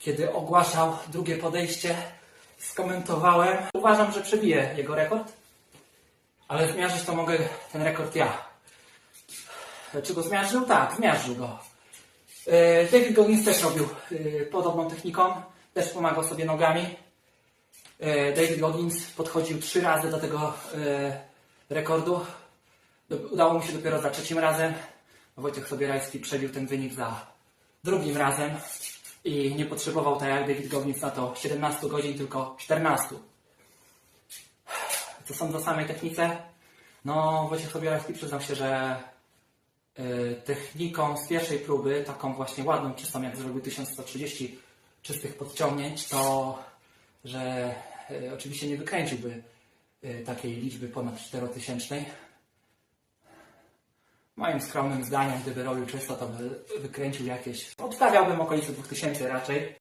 kiedy ogłaszał drugie podejście, skomentowałem. Uważam, że przebiję jego rekord, ale zmierzyć to mogę ten rekord ja. Czy go zmiażdżył? Tak, zmiażdżył go. E, David Goggins też robił e, podobną techniką, też pomagał sobie nogami. E, David Goggins podchodził trzy razy do tego rekordu. Udało mu się dopiero za trzecim razem. Wojciech Sobierajski przebił ten wynik za drugim razem i nie potrzebował tak jak David Goggins na to 17 godzin, tylko 14. Co sądzę o samej technice? No, Wojciech Sobierajski przyznał się, że y, techniką z pierwszej próby, taką właśnie ładną, czystą, jak zrobił 1130 czystych podciągnięć, to że y, oczywiście nie wykręciłby y, takiej liczby ponad 4000. Moim skromnym zdaniem, gdyby robił czysto, to by wykręcił jakieś. Odstawiałbym okolice 2000 raczej.